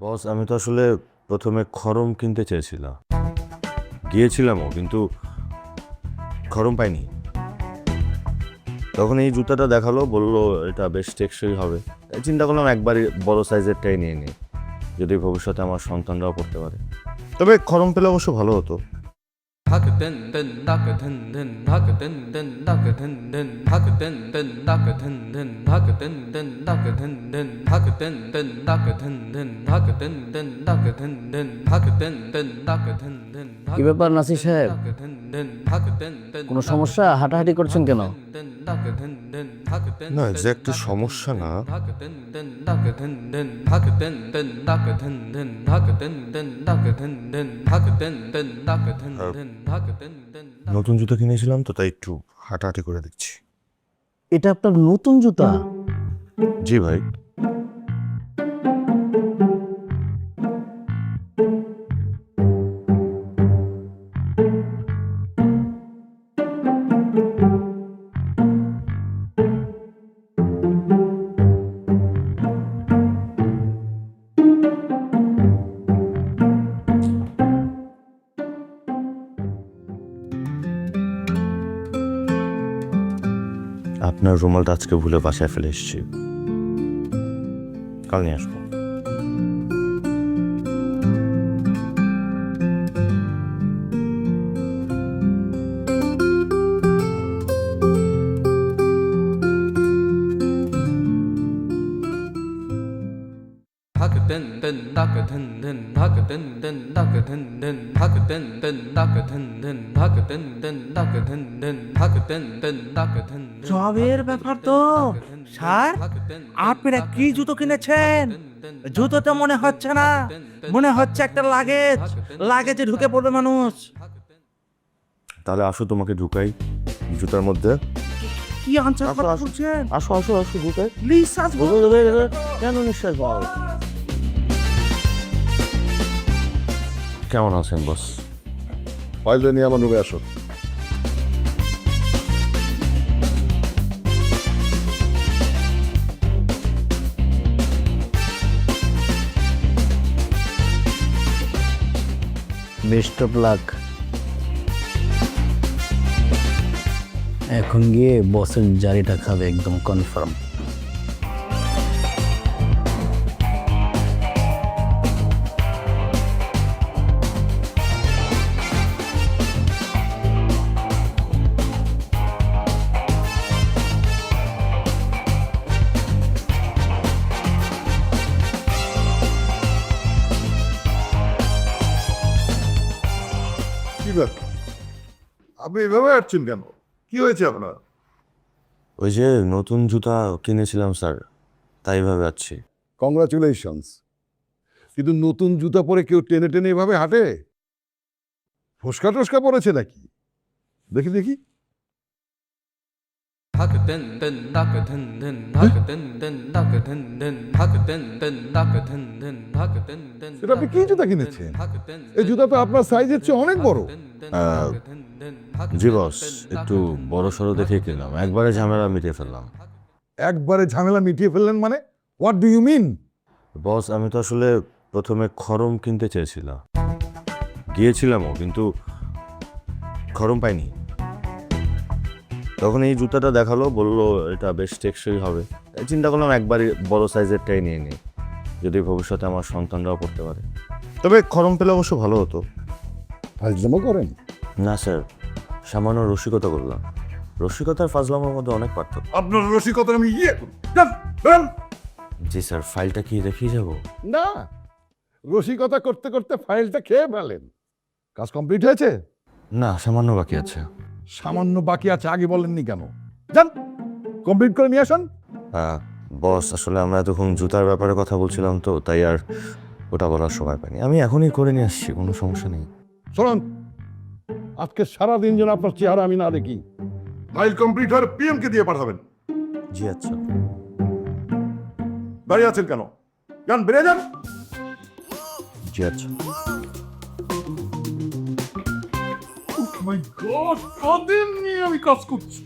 বস, আমি তো আসলে প্রথমে খরম কিনতে চেয়েছিলাম। গিয়েছিলামও কিন্তু খরম পাইনি। তখন এই জুতাটা দেখাল, বলল এটা বেশ টেকসই হবে। তাই চিন্তা করলাম একবারই বড় সাইজেরটাই নিয়ে নিই, যদি ভবিষ্যতে আমার সন্তানরাও পড়তে পারে। তবে খরম পেলে অবশ্য ভালো হতো। ঢাক কি ব্যাপার নাসির সাহেব? কোনো সমস্যা? হাঁটাহাটি করছেন কেন? না সমস্যা না। নতুন জুতো কিনেছিলাম তো তাই একটু হাঁটাহাঁটি করে দেখছি। এটা আপনার নতুন জুতা? জি ভাই। আপনার রুমালটা আজকে ভুলে বাসায় ফেলে এসেছি। কাল নিয়ে আসব। জবের ব্যাপার তো স্যার কি জুতো কিনেছেন জুতো তো মনে হচ্ছে না মনে হচ্ছে একটা লাগেজ লাগেজে ঢুকে পড়বে মানুষ তাহলে আসো তোমাকে ঢুকাই জুতার মধ্যে কি আনসার আসো আসো আসো ঢুকাই প্লিজ শ্বাস কেন নিঃশ্বাস পাওয়া কেমন আছেন বস ফাইলটা নিয়ে আমার রুমে আসো বেস্ট অফ লাক এখন গিয়ে বসের জারিটা খাবে একদম কনফার্ম কি ব্যাপার? আপনি এভাবে আসছেন কেন? কি হয়েছে আপনার? ওই যে নতুন জুতা কিনেছিলাম স্যার। তাই ভাবে আছি কংগ্রাচুলেশনস কিন্তু নতুন জুতা পরে কেউ টেনে টেনে এভাবে হাঁটে? ফোসকা টোসকা পরেছে নাকি? দেখি দেখি। এটা আপনি কি জুতা কিনেছেন এই জুতা তো আপনার সাইজের চেয়ে অনেক বড় জি বস একটু বড় সড়ো দেখে কিনলাম একবারে ঝামেলা মিটিয়ে ফেললাম একবারে ঝামেলা মিটিয়ে ফেললেন মানে what do you mean boss আমি তো আসলে প্রথমে খরম কিনতে চেয়েছিলাম গিয়েছিলামও কিন্তু খরম পাইনি তখন এই জুতাটা দেখাল বলল এটা বেশ টেকসই হবে। চিন্তা করলাম একবারই বড় সাইজেরটাই নিয়ে নিই যদি ভবিষ্যতে আমার সন্তানরাও পড়তে পারে। তবে খরম পেলে অবশ্য ভালো হতো। ফাজলামো করেন? না স্যার সামান্য রসিকতা করলাম। রসিকতার ফাজলামের মধ্যে অনেক পার্থক্য। আপনার রসিকতা আমি ইয়ে। জি স্যার ফাইলটা কি দেখিয়ে যাব? না রসিকতা করতে করতে ফাইলটা খেয়ে ফেলেন। কাজ কমপ্লিট হয়েছে? না সামান্য বাকি আছে। সামান্য বাকি আছে আগে বলেননি কেন? যান কমপ্লিট করে নিয়ে আসুন। আহ, বস আসলে আমরা এতক্ষণ জুতার ব্যাপারে কথা বলছিলাম তো তাই আর ওটা বলার সময় পাইনি। আমি এখনই করে নিয়ে আসছি কোনো সমস্যা নেই। শুনুন আজকে সারা দিন যেন আপনার চেহারা আমি না দেখি। ফাইল কমপ্লিট হয়ে পিএমকে দিয়ে পাঠাবেন। জি আচ্ছা। দাঁড়িয়ে আছেন কেন? যান বেরিয়ে যান। জি আচ্ছা। মাই গড কদিন নিয়ে আমি কাজ করছি